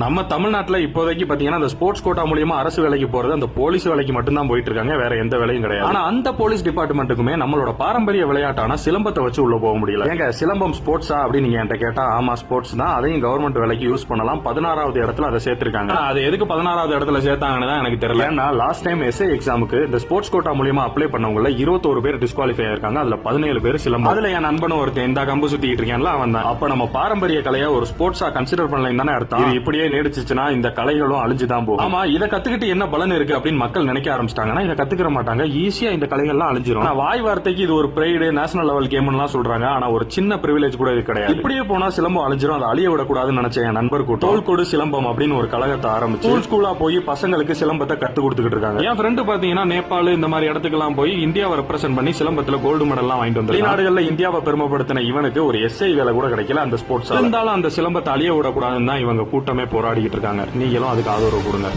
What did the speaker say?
நம்ம தமிழ்நாட்டில் இப்போதைக்கு பார்த்தீங்கன்னா அந்த ஸ்போர்ட்ஸ் கோட்டா மூலியமா அரசு வேலைக்கு போறது அந்த போலீஸ் வேலைக்கு மட்டும்தான் போயிட்டு இருக்காங்க வேற எந்த வேலையும் கிடையாது. ஆனா அந்த போலீஸ் டிபார்ட்மெண்ட்டுக்குமே நம்மளோட பாரம்பரிய விளையாட்டான சிலம்பத்தை வச்சு உள்ள போக முடியல. ஏங்க சிலம்பம் ஸ்போர்ட்ஸா அப்படின்னு நீங்க என்கிட்ட கேட்டா ஆமா ஸ்போர்ட்ஸ் தான். அதையும் கவர்மெண்ட் வேலைக்கு யூஸ் பண்ணலாம். பதினாறாவது இடத்துல அதை சேர்த்திருக்காங்க. அது எதுக்கு பதினாறாவது இடத்துல சேர்த்தாங்கன்னு தான் எனக்கு தெரியல. ஏன்னா லாஸ்ட் டைம் எஸ்ஏ எக்ஸாமுக்கு இந்த ஸ்போர்ட்ஸ் கோட்டா மூலியமா அப்ளை பண்ணவங்கள இருபத்தோரு பேர் டிஸ்குவாலிஃபை ஆயிருக்காங்க. அதுல பதினேழு பேர் சிலம்பம். அதுல என் நண்பனும் ஒருத்தன் இந்த கம்பு சுத்திட்டு இருக்கேன்ல அவன் தான். அப்ப நம்ம பாரம்பரிய கலையை ஒரு ஸ்போர்ட்ஸா கன்சிடர் பண்ணலாம் தானே அர்த்தம். இது இப்படியே நீடிச்சுச்சுன்னா இந்த கலைகளும் அழிஞ்சுதான் போகும். ஆமா இதை கத்துக்கிட்டு என்ன பலன் இருக்கு அப்படின்னு மக்கள் நினைக்க ஆரம்பிச்சிட்டாங்கன்னா இதை கத்துக்கிற மாட்டாங்க. ஈஸியா இந்த கலைகள்லாம் அழிஞ்சிரும். வாய் வார்த்தைக்கு இது ஒரு பிரைடு நேஷனல் லெவல் கேம்லாம் சொல்றாங்க. ஆனா ஒரு சின்ன பிரிவிலேஜ் கூட இது கிடையாது. இப்படியே போனா சிலம்பம் அழிஞ்சிரும் அதை அழிய விடக்கூடாதுன்னு நினைச்ச என் நண்பர் கூட்டம். தோல்கொடு சிலம்பம் அப்படின்னு ஒரு கழகத்தை ஆரம்பிச்சு ஸ்கூல் ஸ்கூலா போய் பசங்களுக்கு சிலம்பத்தை கத்து கொடுத்துக்கிட்டு இருக்காங்க. என் ஃப்ரெண்டு பாத்தீங்கன்னா நேபாள் இந்த மாதிரி இடத்துக்குலாம் போய் இந்தியாவை ரெப்ரசென்ட் பண்ணி சிலம்பத்துல கோல்டு மெடல்லாம் வாங்கிட்டு வந்து வெளிநாடுகள்ல இந்தியாவை பெருமைப்படுத்தின இவனுக்கு ஒரு எஸ்ஐ வேலை கூட கிடைக்கல அந்த ஸ்போர்ட்ஸ் இருந்தாலும் அந்த சிலம்பத்தை அழிய விடக்கூடாதுன்னு தான் இவங்க கூட்டமே போராடிக்கிட்டு இருக்காங்க. நீங்களும் அதுக்கு ஆதரவு கொடுங்க.